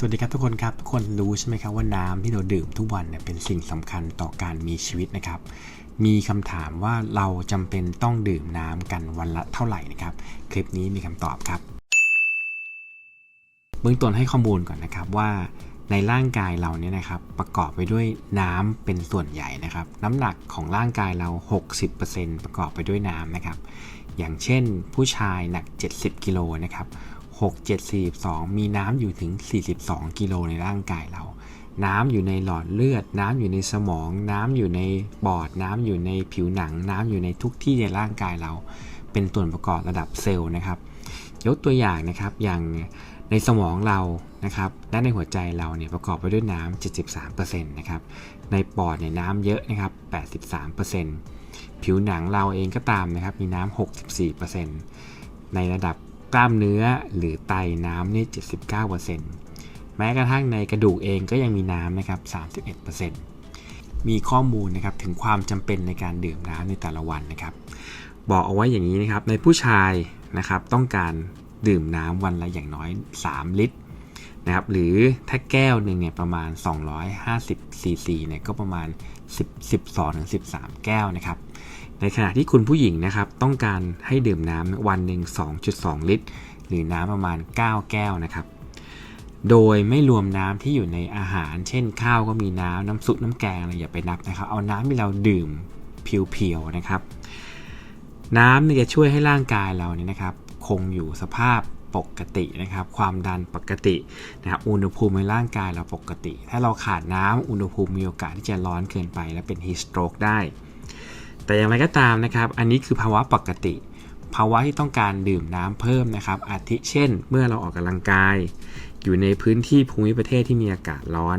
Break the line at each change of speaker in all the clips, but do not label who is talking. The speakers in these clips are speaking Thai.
สวัสดีครับทุกคนครับทุกคนรู้ใช่ไหมครับว่าน้ำที่เราดื่มทุกวันเนี่ยเป็นสิ่งสำคัญต่อการมีชีวิตนะครับ มีคำถามว่าเราจำเป็นต้องดื่มน้ำกันวันละเท่าไหร่นะครับ คลิปนี้มีคำตอบครับเบื้องต้นให้ข้อมูลก่อนนะครับว่าในร่างกายเราเนี่ยนะครับประกอบไปด้วยน้ำเป็นส่วนใหญ่นะครับ น้ำหนักของร่างกายเรา 60%ประกอบไปด้วยน้ำนะครับ อย่างเช่นผู้ชายหนัก 70กิโลนะครับ 6 7 42 มีน้ำอยู่ถึง 42 กิโลในร่างกายเรา น้ำอยู่ในหลอดเลือด น้ำอยู่ในสมอง น้ำอยู่ในปอด น้ำอยู่ในผิวหนัง น้ำอยู่ในทุกที่ในร่างกายเรา เป็นส่วนประกอบระดับเซลล์นะครับ ยกตัวอย่างนะครับ อย่างในสมองเรานะครับและในหัวใจเราเนี่ยประกอบไปด้วยน้ำ73%นะครับ ในปอดเนี่ยน้ำเยอะนะครับ 83%ผิวหนังเราเองก็ตามนะครับ มีน้ำ64%ในระดับ กล้ามเนื้อหรือไตน้ำนี่ 79%แม้กระทั่งในกระดูกเองก็ยังมีน้ำนะครับ 31%มีข้อมูลนะครับถึงความจำเป็นในการดื่มน้ำในแต่ละวันนะครับ บอกเอาไว้อย่างนี้นะครับ ในผู้ชายนะครับต้องการดื่มน้ำวันละอย่างน้อย 3 ลิตรนะครับหรือถ้าแก้วหนึ่งเนี่ยประมาณ 250ซีซีเนี่ยก็ประมาณ 10 12-13 แก้วนะครับ ในขณะที่คุณผู้หญิงนะครับ ต้องการให้ดื่มน้ำวันหนึ่ง2.2 ลิตร หรือน้ำประมาณ 9 แก้วนะครับ โดยไม่รวมน้ำที่อยู่ในอาหาร เช่นข้าวก็มีน้ำน้ำซุปน้ำแกงอะไรอย่าไปนับนะครับ เอาน้ำที่เราดื่มเพียวๆนะครับ น้ำเนี่ยจะช่วยให้ร่างกายเราเนี่ยนะครับ คงอยู่สภาพปกตินะครับ ความดันปกตินะครับอุณหภูมิในร่างกายเราปกติ ถ้าเราขาดน้ำอุณหภูมิมีโอกาสที่จะร้อนเกินไป และเป็นฮีสโตรกได้ แต่อย่างไรก็ตามนะครับ อันนี้คือภาวะปกติ ภาวะที่ต้องการดื่มน้ำเพิ่มนะครับ อาทิเช่น เมื่อเราออกกำลังกาย อยู่ในพื้นที่ภูมิประเทศที่มีอากาศร้อน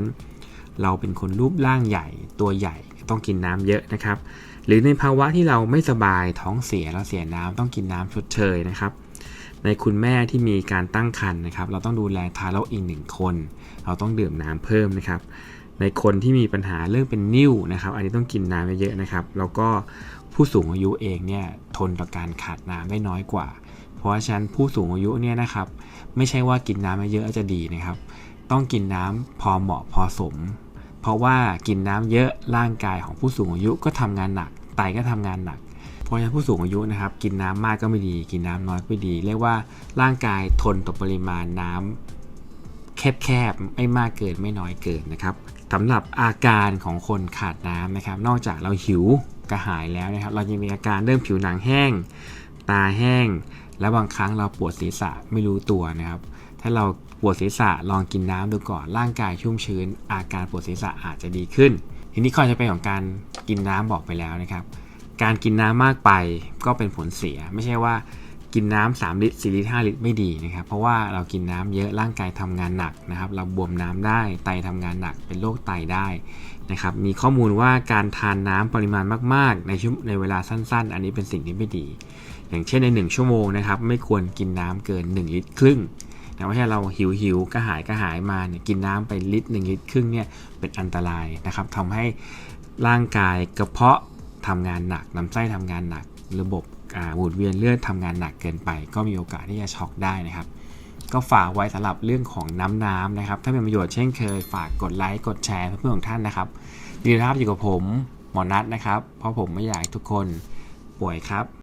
เราเป็นคนรูปร่างใหญ่ตัวใหญ่ต้องกินน้ำเยอะนะครับ หรือในภาวะที่เราไม่สบายท้องเสียเราเสียน้ำต้องกินน้ำชดเชยนะครับ ในคุณแม่ที่มีการตั้งครรภ์นะครับ เราต้องดูแลทารกอีกหนึ่งคน เราต้องดื่มน้ำเพิ่มนะครับ ในคนที่มีปัญหาเรื่องเป็นนิ่วนะครับ อันนี้ต้องกินน้ำเยอะๆนะครับ แล้วก็ผู้สูงอายุเองเนี่ยทนต่อการขาดน้ำได้น้อยกว่า เพราะฉะนั้นผู้สูงอายุเนี่ยนะครับ ไม่ใช่ว่ากินน้ำเยอะจะดีนะครับ ต้องกินน้ำพอเหมาะพอสม เพราะว่ากินน้ำเยอะร่างกายของผู้สูงอายุก็ทำงานหนักไตก็ทำงานหนักเพราะฉะนั้นผู้สูงอายุนะครับกินน้ำมากก็ไม่ดี กินน้ำน้อยก็ไม่ดี เรียกว่าร่างกายทนต่อปริมาณน้ำแคบๆไม่มากเกินไม่น้อยเกินนะครับ สำหรับอาการของคนขาดน้ำนะครับ นอกจากเราหิวกระหายแล้วนะครับ เรายังมีอาการเริ่มผิวหนังแห้ง ตาแห้ง และบางครั้งเราปวดศีรษะไม่รู้ตัวนะครับ ถ้าเราปวดศีรษะลองกินน้ำดูก่อน ร่างกายชุ่มชื้น อาการปวดศีรษะอาจจะดีขึ้น ทีนี้ข้อจะเป็นของการกินน้ำบอกไปแล้วนะครับ การกินน้ำมากไปก็เป็นผลเสีย ไม่ใช่ว่า กินน้ำ3ลิตร4ลิตร5ลิตรไม่ดีนะครับ เพราะว่าเรากินน้ำเยอะร่างกายทำงานหนักนะครับ เราบวมน้ำได้ไตทำงานหนักเป็นโรคไตได้นะครับ มีข้อมูลว่าการทานน้ำปริมาณมาก ๆ ในช่วงในเวลาสั้น ๆ อันนี้เป็นสิ่งที่ไม่ดี อย่างเช่นใน 1 ชั่วโมงนะครับ ไม่ควรกินน้ำเกิน 1 ลิตรครึ่งนะไม่ใช่เราหิวหิวกระหายกระหายมาเนี่ยกินน้ำไปลิตร1ลิตรครึ่งเนี่ยเป็นอันตรายนะครับทำให้ร่างกายกระเพาะทำงานหนักลำไส้ทำงานหนักระบบ หมุนเวียนเลือดทำงานหนักเกินไป ก็มีโอกาสที่จะช็อกได้นะครับ ก็ฝากไว้สำหรับเรื่องของน้ำน้ำนะครับ ถ้าเป็นประโยชน์เช่นเคย ฝากกดไลค์กดแชร์เพื่อนๆของท่านนะครับดีนะครับอยู่กับผมหมอนัทนะครับ เพราะผมไม่อยากทุกคนป่วยครับ